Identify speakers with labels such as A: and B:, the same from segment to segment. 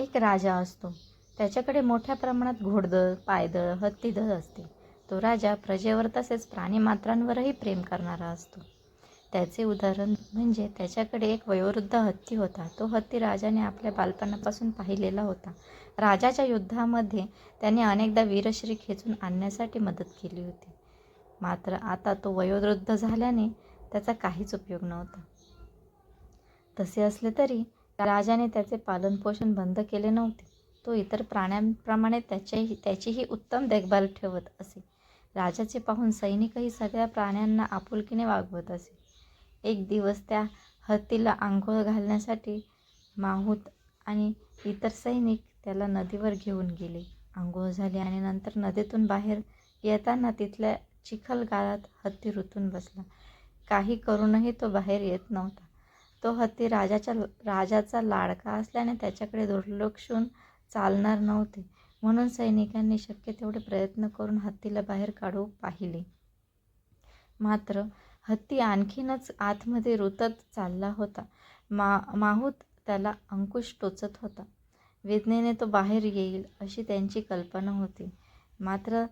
A: एक राजा असतो. त्याच्याकडे मोठ्या प्रमाणात घोडदळ पायदळ हत्तीदळ असते. तो राजा प्रजेवर तसेच प्राणीमात्रांवरही प्रेम करणारा असतो. त्याचे उदाहरण म्हणजे त्याच्याकडे एक वयोवृद्ध हत्ती होता. तो हत्ती राजाने आपल्या बालपणापासून पाहिलेला होता. राजाच्या युद्धामध्ये त्याने अनेकदा वीरश्री खेचून आणण्यासाठी मदत केली होती. मात्र आता तो वयोवृद्ध झाल्याने त्याचा काहीच उपयोग नव्हता. तसे असले तरी राजाने त्याचे पालनपोषण बंद केले नव्हते. तो इतर प्राण्यांप्रमाणे त्याच्याही त्याचीही उत्तम देखभाल ठेवत असे. राजाचे पाहून सैनिकही सगळ्या प्राण्यांना आपुलकीने वागवत असे. एक दिवस त्या हत्तीला आंघोळ घालण्यासाठी माहूत आणि इतर सैनिक त्याला नदीवर घेऊन गेले. आंघोळ झाली आणि नंतर नदीतून बाहेर येताना तिथल्या चिखल गाळात हत्ती रुतून बसला. काही करूनही तो बाहेर येत नव्हता. तो हत्ती राजाच्या राजाचा लाडका असल्याने त्याच्याकडे दुर्लक्षून चालणार नव्हते. म्हणून सैनिकांनी शक्य तेवढे प्रयत्न करून हत्तीला बाहेर काढू पाहिले. मात्र हत्ती आणखीनच आतमध्ये रुतत चालला होता. मा माहूत त्याला अंकुश टोचत होता. वेदनेने तो बाहेर येईल अशी त्यांची कल्पना होती. मात्र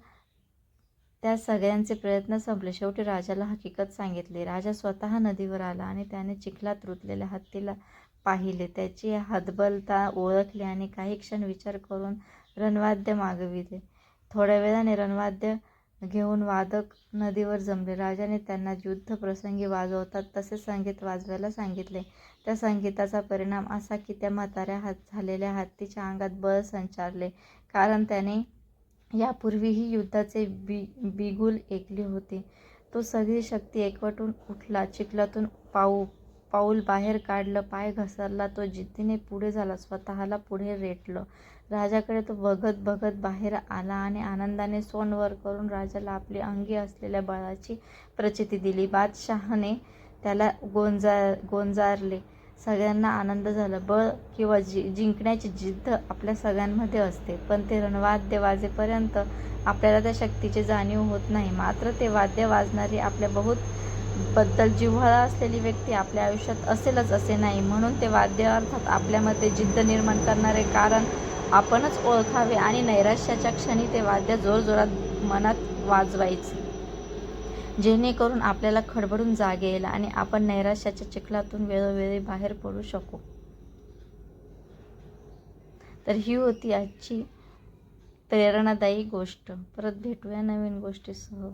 A: त्या सगळ्यांचे प्रयत्न संपले. शेवटी राजाला हकीकत सांगितली. राजा स्वतः नदीवर आला आणि त्याने चिखलात रुतलेल्या हत्तीला पाहिले. त्याची हतबलता ओळखली आणि काही क्षण विचार करून रणवाद्य मागविले. थोड्या वेळाने रणवाद्य घेऊन वादक नदीवर जमले. राजाने त्यांना युद्धप्रसंगी वाजवतात तसे संगीत वाजवायला सांगितले. त्या संगीताचा परिणाम असा की त्या म्हाताऱ्या हात झालेल्या हत्तीच्या अंगात बळ संचारले. कारण त्याने यापूर्वीही युद्धाचे बि बिगुल ऐकले होते. तो सगळी शक्ती एकवटून उठला चिखलातून पाऊ पाऊल बाहेर काढलं पाय घसरला तो जिद्दीने पुढे झाला स्वतःला पुढे रेटलं. राजाकडे तो बघत बघत बाहेर आला आणि आनंदाने सोनवर करून राजाला आपली अंगी असलेल्या बळाची प्रचिती दिली. बादशहाने त्याला गोंजा गोंजारले. सगळ्यांना आनंद झाला. बळ किंवा जि जिंकण्याची जिद्द आपल्या सगळ्यांमध्ये असते. पण ते रणवाद्य वाजेपर्यंत आपल्याला त्या शक्तीची जाणीव होत नाही. मात्र ते वाद्य वाजणारी आपल्या बहुत बद्दल जिव्हाळा असलेली व्यक्ती आपल्या आयुष्यात असेलच असे नाही. म्हणून ते वाद्य अर्थात आपल्यामध्ये जिद्द निर्माण करणारे कारण आपणच ओळखावे आणि नैराश्याच्या क्षणी ते वाद्य जोरजोरात मनात वाजवायचे. जेणेकरून आपल्याला खडबडून जाग येईल आणि आपण नैराश्याच्या चिखलातून वेळोवेळी बाहेर पडू शकू. तर ही होती आजची प्रेरणादायी गोष्ट. परत भेटूया नवीन गोष्टीसह.